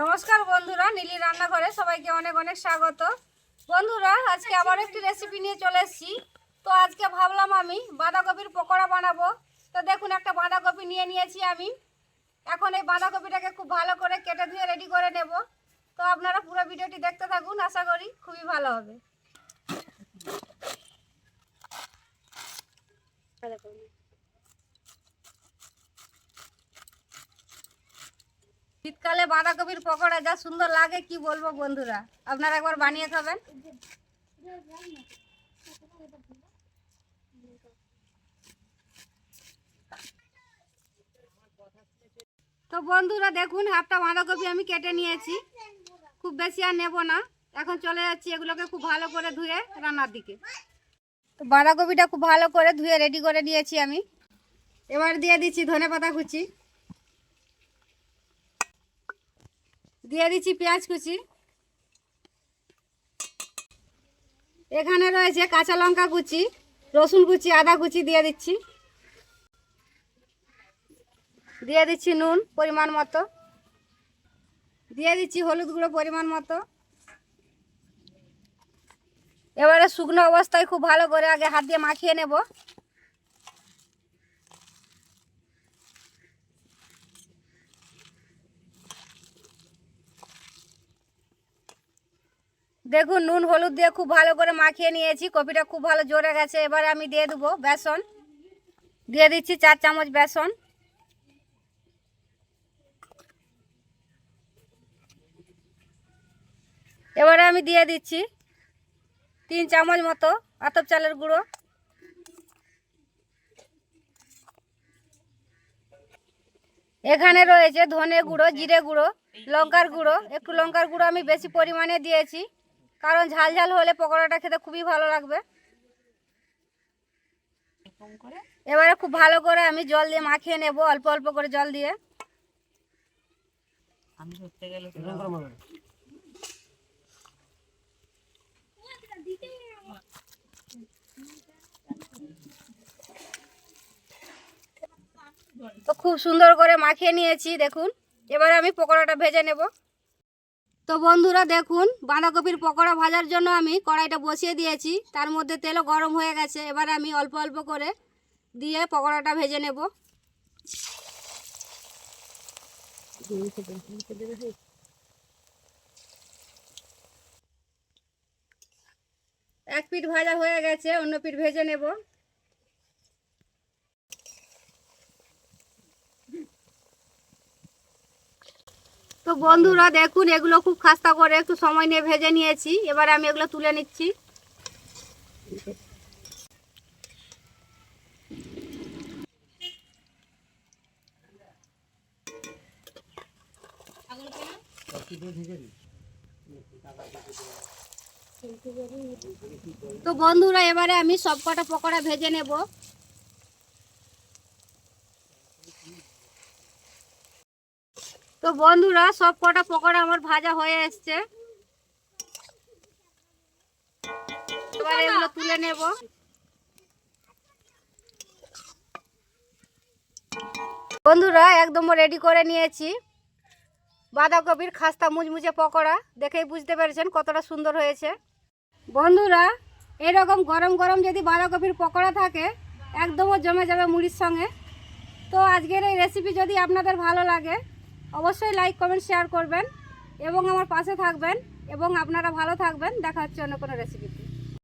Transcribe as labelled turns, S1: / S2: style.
S1: নমস্কার বন্ধুরা, নীলি রান্নাঘরে সবাইকে অনেক অনেক স্বাগত। বন্ধুরা, আজকে আবার একটি রেসিপি নিয়ে চলে এসেছি। তো আজকে ভাবলাম আমি বাঁধাকপির পকোড়া বানাবো। তো দেখুন, একটা বাঁধাকপি নিয়ে নিয়েছি আমি। এখন এই বাঁধাকপিটাকে খুব ভালো করে কেটে ধুয়ে রেডি করে নেব। তো আপনারা পুরো ভিডিওটি দেখতে থাকুন, আশা করি খুবই ভালো হবে। শীতকালে বাঁধাকপির পকোড়া, যা সুন্দর লাগে, কি বলব বন্ধুরা? আপনারা একবার বানিয়ে খাবেন। তো বন্ধুরা দেখুন, হাফটা বাঁধাকপি আমি কেটে নিয়েছি। খুব বেশি আর নেব না। এখন চলে যাচ্ছি এগুলোকে খুব ভালো করে ধুয়ে রান্নার দিকে। তো বাঁধাকপিটা খুব ভালো করে ধুয়ে রেডি করে নিয়েছি আমি। এবার দিয়ে দিচ্ছি ধনে পাতা কুচি। দিয়ে দিচ্ছি পেঁয়াজ কুচি। এখানে রয়েছে কাঁচা লঙ্কা কুচি, রসুন কুচি, আদা কুচি দিয়ে দিচ্ছি। দিয়ে দিচ্ছি নুন পরিমাণ মতো। দিয়ে দিচ্ছি হলুদ গুঁড়ো পরিমাণ মতো। এবারে শুকনো অবস্থায় খুব ভালো করে আগে হাত দিয়ে মাখিয়ে নেব। দেখুন, নুন, হলুদ দিয়ে খুব ভালো করে মাখিয়ে নিয়েছি। কপিটা খুব ভালো জোরে গেছে। এবারে আমি দিয়ে দেবো বেসন। দিয়ে দিচ্ছি চার চামচ বেসন। এবারে আমি দিয়ে দিচ্ছি তিন চামচ মতো আতপ চালের গুঁড়ো। এখানে রয়েছে ধনে গুঁড়ো, জিরে গুঁড়ো, লঙ্কার গুঁড়ো। একটু লঙ্কার গুঁড়ো আমি বেশি পরিমাণে দিয়েছি। কারণ ঝাল ঝাল হলে পকোড়াটা খেতে খুবই ভালো লাগবে। এবারে খুব ভালো করে আমি জল দিয়ে মাখিয়ে নেব অল্প অল্প করে জল দিয়ে। তো খুব সুন্দর করে মাখিয়ে নিয়েছি দেখুন। এবার আমি পকোড়াটা ভেজে নেব। তো বন্ধুরা দেখুন, বাঁধাকপির পকোড়া ভাজার জন্য আমি কড়াইটা বসিয়ে দিয়েছি। তার মধ্যে তেলও গরম হয়ে গেছে। এবার আমি অল্প অল্প করে দিয়ে পকোড়াটা ভেজে নেব। এক পিঠ ভাজা হয়ে গেছে, অন্য পিঠ ভেজে নেব। তো বন্ধুরা দেখুন, এগুলো খুব খাস্তা করে একটু সময় নিয়ে ভেজে নিয়েছি। এবার আমি এগুলো তুলে নিচ্ছি। তো বন্ধুরা, এবারে আমি সব কটা পকোড়া ভেজে নেব। তো বন্ধুরা সব কটা পকোড়া আমার ভাজা হয়ে এসছে। তুলে নেব। বন্ধুরা একদম রেডি করে নিয়েছি। বাঁধাকপির খাস্তা মুচমুচে পকোড়া, দেখেই বুঝতে পেরেছেন কতটা সুন্দর হয়েছে। বন্ধুরা, এরকম গরম গরম যদি বাঁধাকপির পকোড়া থাকে, একদমও জমে যাবে মুড়ির সঙ্গে। তো আজকের এই রেসিপি যদি আপনাদের ভালো লাগে অবশ্যই লাইক কমেন্ট শেয়ার করবেন এবং আমার পাশে থাকবেন এবং আপনারা ভালো থাকবেন। দেখা হচ্ছে অন্য কোনো রেসিপিতে